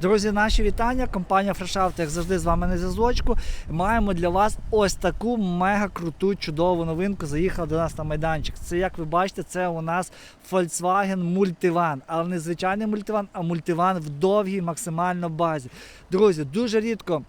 Друзі, наші вітання. Компанія Фрешафт, як завжди, з вами на зв'язочку. Маємо для вас ось таку мега круту, чудову новинку. Заїхала до нас на майданчик. Це, як ви бачите, це у нас Volkswagen Multivan. Але не звичайний мультиван, а мультиван в довгій максимально базі. Друзі, дуже рідко.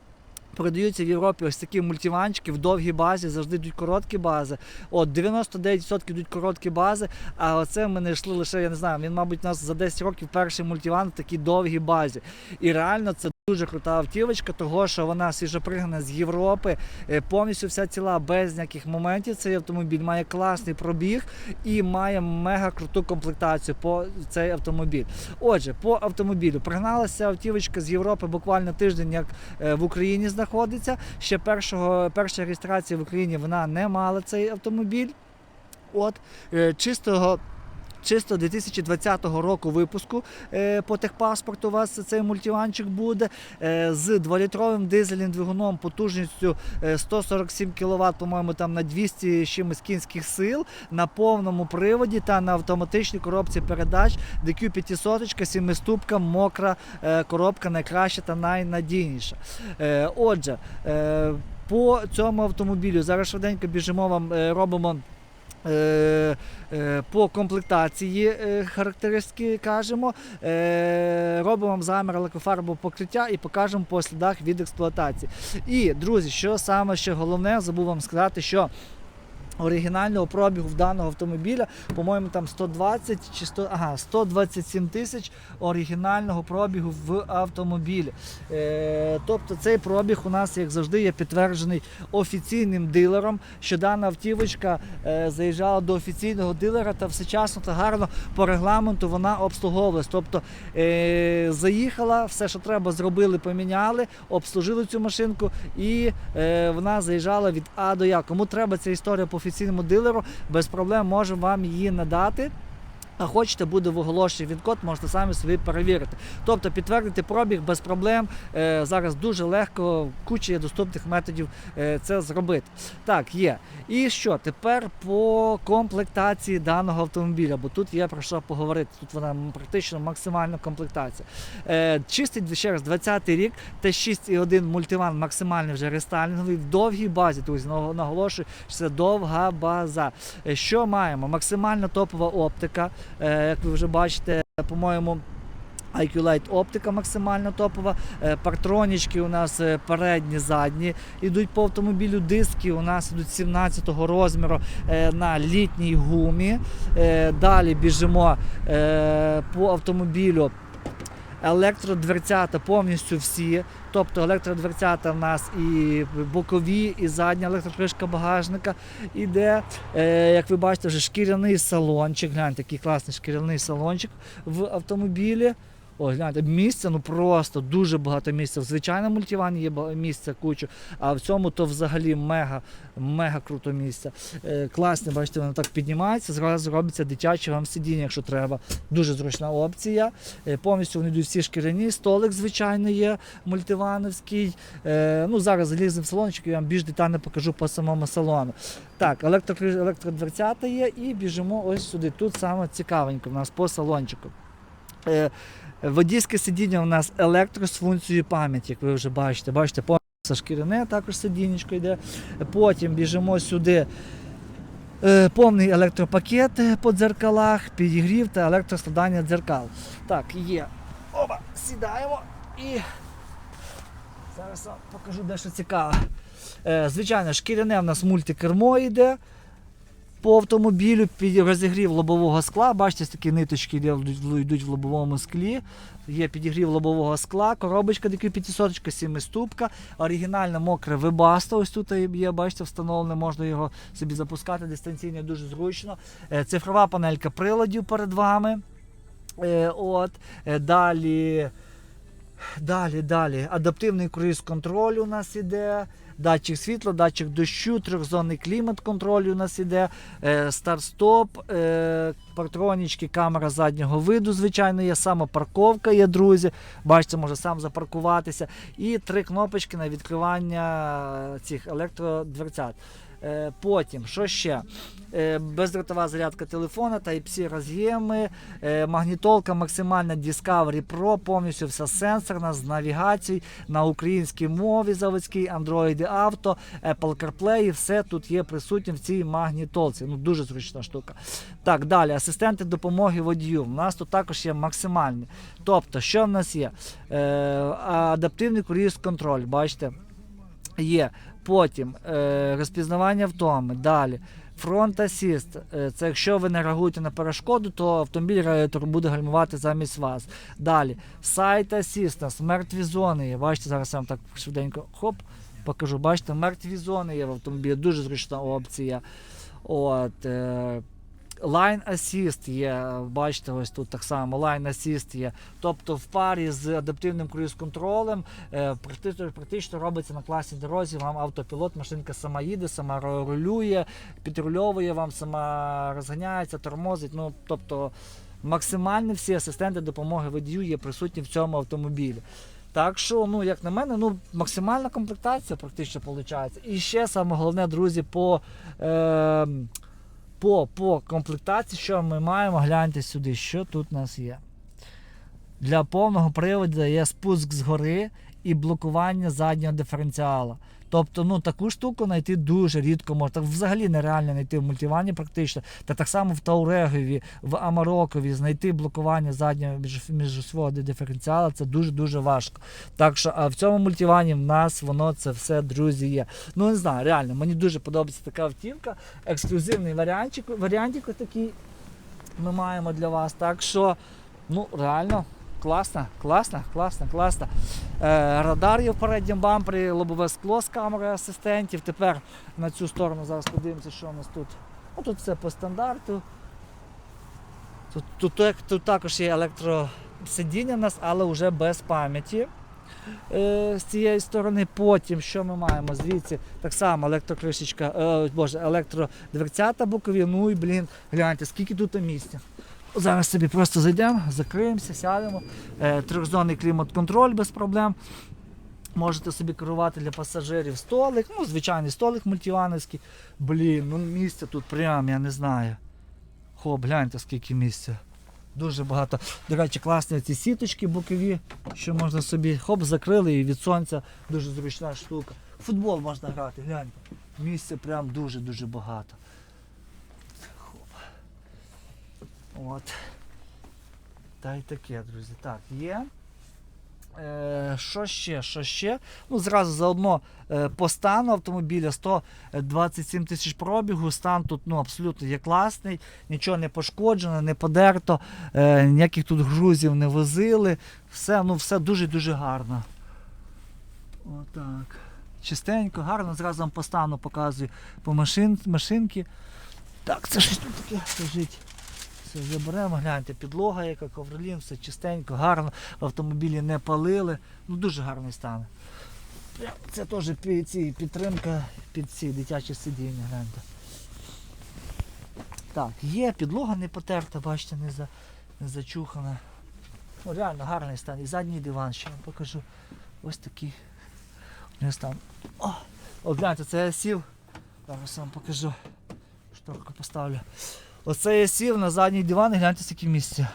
Продаються в Європі ось такі мультиванчики в довгій базі, завжди йдуть короткі бази. От 99% йдуть короткі бази, а оце ми не йшли лише, я не знаю, він, мабуть, у нас за 10 років перший мультиван в такій довгій базі. І реально це дуже крута автівочка, того що вона свіжопригнана з Європи, е, повністю вся ціла без ніяких моментів. Цей автомобіль має класний пробіг і має мега круту комплектацію по цей автомобіль. Отже, по автомобілю пригналася автівочка з Європи буквально тиждень, як е, в Україні знаходиться. Ще першого перша реєстрація в Україні вона не мала цей автомобіль. От е, чистого. Чисто 2020 року випуску е, по техпаспорту у вас цей мультиванчик буде е, з 2-літровим дизельним двигуном потужністю е, 147 кВт, по-моєму, там на 200 чимось кінських сил на повному приводі та на автоматичній коробці передач DQ 500, 7-ступка, мокра е, коробка найкраща та найнадійніша. Е, Отже, е, по цьому автомобілю зараз швиденько біжимо вам, е, робимо. Е, е, По комплектації е, характеристики кажемо, робимо вам замір лакофарбового покриття і покажемо по слідах від експлуатації. І, друзі, що саме ще головне, забув вам сказати, що оригінального пробігу в даного автомобіля, по-моєму, там 120 чи 100, ага, 127 тисяч оригінального пробігу в автомобілі. Е, тобто цей пробіг у нас, як завжди, є підтверджений офіційним дилером, що дана автівочка е, заїжджала до офіційного дилера та всечасно та гарно по регламенту вона обслуговувалась. Тобто е, заїхала, все, що треба, зробили, поміняли, обслужили цю машинку і е, вона заїжджала від А до Я. Кому треба ця історія по офіційному дилеру, без проблем можемо вам її надати. А хочете, буде в оголошенні він код, можете самі собі перевірити. Тобто підтвердити пробіг без проблем. Е, зараз дуже легко, куча є доступних методів е, це зробити. Так, є. І що? Тепер по комплектації даного автомобіля, бо тут є про що поговорити. Тут вона практично максимальна комплектація. Е, чистий ще раз 20-й рік, Т6,1 мультиван максимальний вже рестайлінговий в довгій базі. Друзі, наго- наголошую, що це довга база. Що маємо? Максимально топова оптика. Е, Як ви вже бачите, по-моєму. IQ Light оптика максимально топова. Е, Партронічки у нас е, передні, задні йдуть по автомобілю. Диски у нас йдуть 17-го розміру на літній гумі. Далі біжимо по автомобілю. Електродверцята повністю всі. Тобто електродверцята в нас і бокові, і задня електрокришка багажника іде. Е, як ви бачите, вже шкіряний салончик. Гляньте, який класний шкіряний салончик в автомобілі. Ось, гляньте, місця, ну просто дуже багато місця. В звичайному мультивані є місця кучу, а в цьому то взагалі мега, мега круто місце. Е, класне, бачите, воно так піднімається, зразу робиться дитяче вам сидіння, якщо треба. Дуже зручна опція. Е, повністю вони йдуть всі шкіряні, столик, звичайно, є мультивановський. Е, ну, зараз заліземо в салончик, я вам більш детально покажу по самому салону. Так, електро, електродверцята є і біжимо ось сюди. Тут саме цікавенько в нас по салончику. Е, Водійське сидіння у нас електро з функцією пам'яті, як ви вже бачите. Бачите, повністю шкіряне також сидінечко йде. Потім біжимо сюди. Е, Повний електропакет по дзеркалах, підігрів та електроскладання дзеркал. Так, є. Оба, сідаємо і зараз покажу дещо цікаве. Е, Звичайно, шкіряне в нас мультикермо йде. По автомобілю під розігрів лобового скла. Бачите, такі ниточки йдуть в- лобовому склі. Є підігрів лобового скла, коробочка DQ 500, 7-ступка, оригінальна мокре вебасто. Ось тут є, бачите, встановлене, можна його собі запускати дистанційно, дуже зручно. Е, Цифрова панелька приладів перед вами. Е, От. Е, Далі. Далі, далі. Адаптивний круїз контроль у нас іде. Датчик світла, датчик дощу, трьохзонний клімат контроль у нас іде, е, старт-стоп, патронічки, камера заднього виду, звичайно, є, самопарковка є, друзі. Бачите, може сам запаркуватися. І три кнопочки на відкривання цих електродверцят. Е, потім, що ще? Е, бездротова зарядка телефона, Type-C роз'єми, е, магнітолка максимальна Discovery Pro, повністю вся сенсорна з навігацією на українській мові заводській, Android Auto, Apple CarPlay, і все тут є присутнє в цій магнітолці. Ну дуже зручна штука. Так, далі, асистенти допомоги водію. У нас тут також є максимальні. Тобто, що в нас є? Адаптивний круїз контроль, бачите? Є. Потім е, розпізнавання втоми. Далі. Фронт асіст. Е, Це якщо ви не реагуєте на перешкоду, то автомобіль буде гальмувати замість вас. Далі. Сайт асіст. Нас мертві зони є. Бачите, зараз я вам так швиденько хоп, покажу. Бачите, мертві зони є в автомобілі. Дуже зручна опція. От, е, Line Assist є, бачите, ось тут так само Line Assist є. Тобто в парі з адаптивним круїз-контролем е, практично, робиться на класній дорозі, вам автопілот, машинка сама їде, сама рулює, підрульовує вам, сама розганяється, тормозить. Ну, тобто максимально всі асистенти допомоги водію є присутні в цьому автомобілі. Так що, ну, як на мене, ну, максимальна комплектація практично виходить. І ще саме головне, друзі, по. Е, по, по комплектації, що ми маємо, гляньте сюди, що тут у нас є. Для повного приводу є спуск згори і блокування заднього диференціала. Тобто, ну таку штуку знайти дуже рідко можна. Так взагалі нереально знайти в мультивані практично. Та так само в Таурегові, в Амарокові знайти блокування заднього між- міжосвого диференціала це дуже-дуже важко. Так що а в цьому мультивані в нас воно це все, друзі, є. Ну не знаю, реально, мені дуже подобається така автівка. Ексклюзивний варіантик, варіантик такий ми маємо для вас. Так що, ну реально. Класно, класно, класно, класно. Е, радар є в бампері, лобове скло з камерою асистентів. Тепер на цю сторону зараз подивимося, що у нас тут. Ну, тут все по стандарту. Тут, тут, тут, тут також є електросидіння в нас, але вже без пам'яті. Е, з цієї сторони. Потім, що ми маємо? Звідси так само електрокришечка, е, боже, електродверцята бокові. Ну і блін, гляньте, скільки тут місця. Зараз собі просто зайдемо, закриємося, сядемо. Е, трьохзонний клімат-контроль без проблем. Можете собі керувати для пасажирів столик, ну, звичайний столик мультивановський. Блін, ну місця тут прям, я не знаю. Хоп, гляньте, скільки місця. Дуже багато. До речі, класні ці сіточки бокові, що можна собі хоп, закрили і від сонця дуже зручна штука. Футбол можна грати, гляньте. Місця прям дуже-дуже багато. Хоп. От. Та й таке, друзі. Так, є. Е, що ще? Що ще? Ну, зразу заодно е, по стану автомобіля 127 тисяч пробігу. Стан тут ну, абсолютно є класний, нічого не пошкоджено, не подерто, е, ніяких тут грузів не возили. Все, ну, все дуже-дуже гарно. Отак. Чистенько, гарно. Зразу вам по стану показую по машин, машинки. Так, це щось тут таке лежить. Все, заберемо, гляньте, підлога, яка ковролін, все чистенько, гарно, в автомобілі не палили. Ну дуже гарний стан. Це теж пі- ці, підтримка під ці дитячі сидіння, гляньте. Так, є, підлога не потерта, бачите, не, за, не зачухана. Ну, реально гарний стан. І задній диван ще вам покажу. Ось такий. Ось там. О, от гляньте, це я сів. Зараз вам покажу. Шторку поставлю. Оце я сів на задній диван і гляньте скільки місця.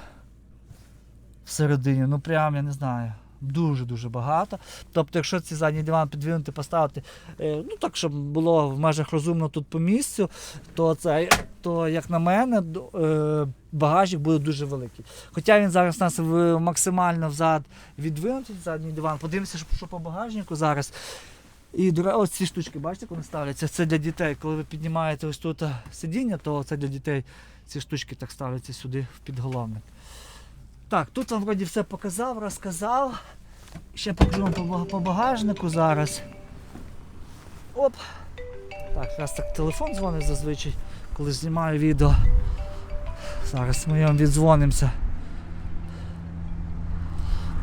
Всередині. Ну прям я не знаю. Дуже-дуже багато. Тобто, якщо цей задній диван підвинути, поставити, е, ну так, щоб було в межах розумно тут по місцю, то це, то як на мене, е, багажник буде дуже великий. Хоча він зараз нас максимально взад відвинутий задній диван. Подивимося, що по багажнику зараз. І ось ці штучки, бачите, як вони ставляться? Це для дітей. Коли ви піднімаєте ось тут сидіння, то це для дітей ці штучки так ставляться сюди в підголовник. Так, тут вам вроді все показав, розказав. Ще покажу вам по, багажнику зараз. Оп. Так, якраз так телефон дзвонить зазвичай, коли знімаю відео. Зараз ми йому віддзвонимося.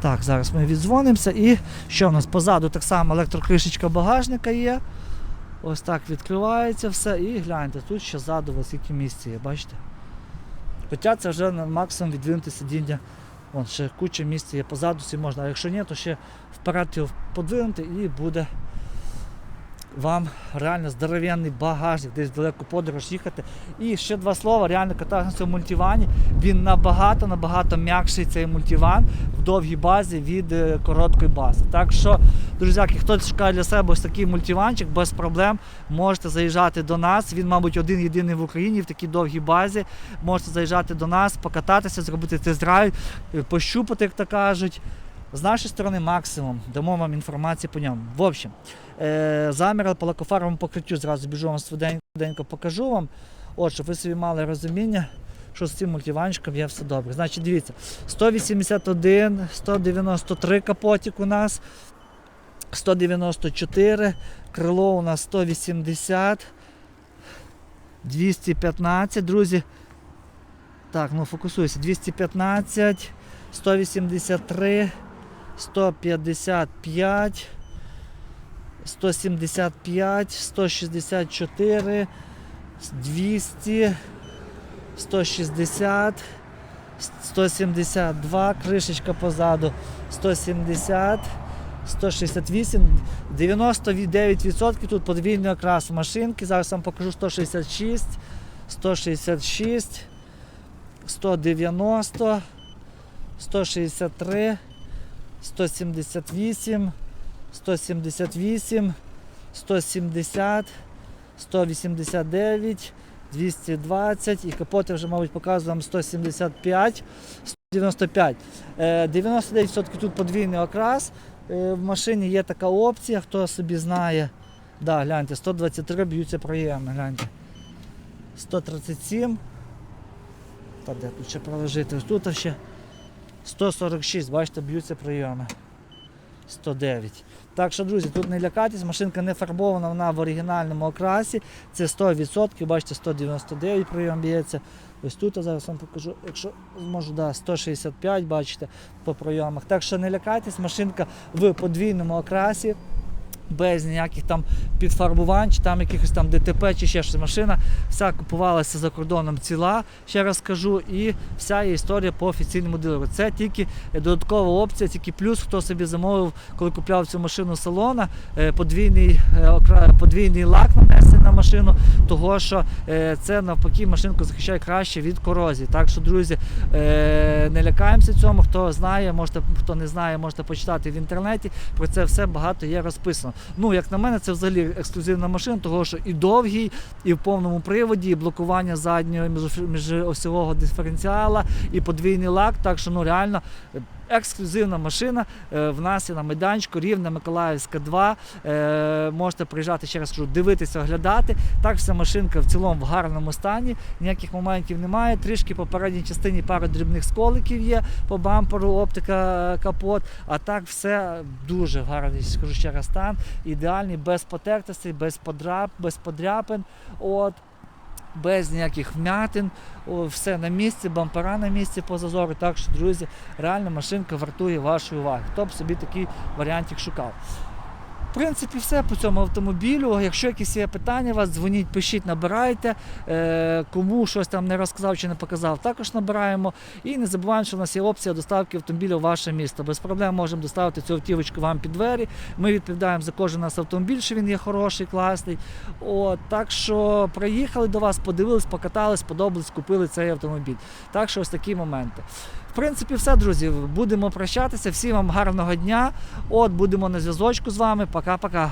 Так, зараз ми віддзвонимося і що в нас позаду так само електрокришечка багажника є. Ось так відкривається все і гляньте, тут ще ззаду вас скільки місця є, бачите? Хоча це вже на максимум відвинути сидіння. Вон ще куча місця є позаду, всі можна, а якщо ні, то ще вперед його подвинути і буде вам реально здоровенний багажник, десь в далеку подорож їхати. І ще два слова, реально катаюсь цьому мультивані. Він набагато набагато м'якший цей мультиван в довгій базі від е, короткої бази. Так що, друзяки, хто шукає для себе ось такий мультиванчик, без проблем можете заїжджати до нас. Він, мабуть, один єдиний в Україні в такій довгій базі. Можете заїжджати до нас, покататися, зробити тест-драйв, е, пощупати, як то кажуть. З нашої сторони максимум дамо вам інформацію по ньому. В общем, е, замір по лакофаровому покриттю зразу біжу вам швиденько покажу вам. От, щоб ви собі мали розуміння, що з цим мультиванчиком є все добре. Значить, дивіться, 181, 193 капотик у нас, 194, крило у нас 180, 215, друзі. Так, ну фокусуйся, 215, 183, 155, 175, 164, 200, 160, 172, кришечка позаду, 170, 168, 99% тут подвійний окрас машинки. Зараз вам покажу 166, 166, 190, 163, 178, 178, 170, 189, 220 і капоти вже, мабуть, показую вам 175, 195. Е, 99% тут подвійний окрас. Е, В машині є така опція, хто собі знає. Да, гляньте, 123 б'ються проєми, гляньте. 137. Та де тут ще проложити? Тут ще 146, бачите, б'ються прийоми. 109. Так що, друзі, тут не лякайтесь, машинка не фарбована, вона в оригінальному окрасі. Це 100%, бачите, 199 прийом б'ється. Ось тут я зараз вам покажу, якщо зможу, да, 165, бачите, по пройомах. Так що не лякайтесь, машинка в подвійному окрасі. Без ніяких там підфарбувань, чи там якихось там ДТП, чи ще щось машина. Вся купувалася за кордоном ціла, ще раз кажу, і вся є історія по офіційному дилеру. Це тільки додаткова опція, тільки плюс, хто собі замовив, коли купляв цю машину салона, е, подвійний, е, подвійний лак нанесений на машину, того що е, це навпаки машинку захищає краще від корозії. Так що, друзі, е, не лякаємося цьому. Хто знає, можете, хто не знає, можете почитати в інтернеті. Про це все багато є розписано. Ну, як на мене, це взагалі ексклюзивна машина, того що і довгий, і в повному приводі, і блокування заднього між- міжосьового диференціала, і подвійний лак. Так що ну реально. Ексклюзивна машина е, в нас є на майданчику, рівна Миколаївська 2. Е, можете приїжджати ще раз кажу, дивитися, оглядати. Так, вся машинка в цілому в гарному стані, ніяких моментів немає. Трішки по передній частині пару дрібних сколиків є по бамперу, оптика, капот. А так все дуже гарний, скажу ще раз стан. Ідеальний, без потертостей, без подряпин. От. Без ніяких вмятин, все на місці, бампера на місці по зазору. Так що, друзі, реально машинка вартує вашої уваги. Хто б собі такий варіантик шукав. Принципі, все по цьому автомобілю. Якщо якісь є питання, вас дзвоніть, пишіть, набирайте. Е, кому щось там не розказав чи не показав, також набираємо. І не забуваємо, що в нас є опція доставки автомобіля в ваше місто. Без проблем можемо доставити цю автівочку вам під двері. Ми відповідаємо за кожен наш автомобіль, що він є хороший, класний. От, так що приїхали до вас, подивились, покатались, сподобались, купили цей автомобіль. Так що ось такі моменти. В принципі, все, друзі. Будемо прощатися. Всім вам гарного дня. От будемо на зв'язочку з вами. Пока-пока.